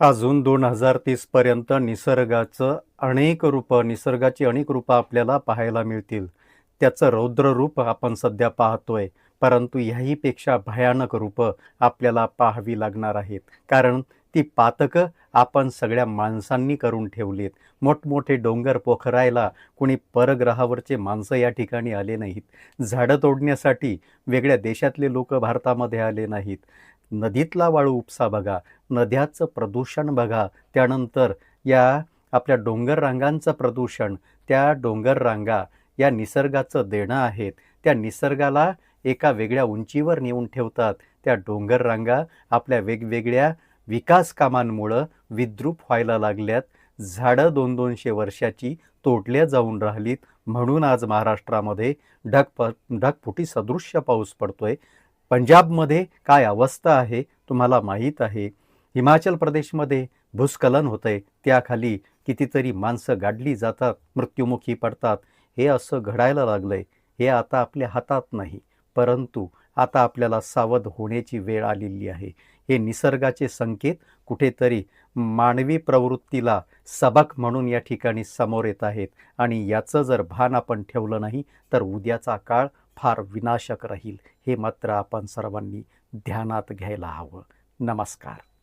अजून दोन हजार तीसपर्यंत निसर्गाचं अनेक रूपं निसर्गाची अनेक रूपं आपल्याला पाहायला मिळतील. त्याचं रौद्र रूप आपण सध्या पाहतोय. परंतु ह्याहीपेक्षा भयानक रूपं आपल्याला पाहावी लागणार आहेत. कारण ती पातकं आपण सगळ्या माणसांनी करून ठेवलीत. मोठमोठे डोंगर पोखरायला कुणी परग्रहावरचे माणसं या ठिकाणी आले नाहीत. झाडं तोडण्यासाठी वेगळ्या देशातले लोक भारतामध्ये आले नाहीत. नदीतला वाळू उपसा बघा नद्याचं प्रदूषण बघा. त्यानंतर या आपल्या डोंगर रांगांचं प्रदूषण त्या डोंगर रांगा या निसर्गाचं देणं आहेत. त्या निसर्गाला एका वेगळ्या उंचीवर नेऊन ठेवतात. त्या डोंगर रांगा आपल्या वेगवेगळ्या विकास कामांमुळं विद्रूप व्हायला लागल्यात. झाडं दोन दोनशे वर्षाची तोडल्या जाऊन राहिलीत. म्हणून आज महाराष्ट्रामध्ये ढगप ढगफुटी सदृश्य पाऊस पडतोय. पंजाबमध्ये काय अवस्था आहे तुम्हाला माहीत आहे? हिमाचल प्रदेशमध्ये भूस्खलन होतंय. त्याखाली कितीतरी माणसं गाडली जातात मृत्युमुखी पडतात. हे असं घडायला लागलंय. हे आता आपल्या हातात नाही. परंतु आता आपल्याला सावध होण्याची वेळ आलेली आहे. हे निसर्गाचे संकेत कुठेतरी मानवी प्रवृत्तीला सबक म्हणून या ठिकाणी समोर येत आहेत. आणि याचं जर भान आपण ठेवलं नाही तर उद्याचा काळ फार विनाशक राहील हे मात्र आपण सर्वांनी ध्यानात घ्यायला हवं. नमस्कार.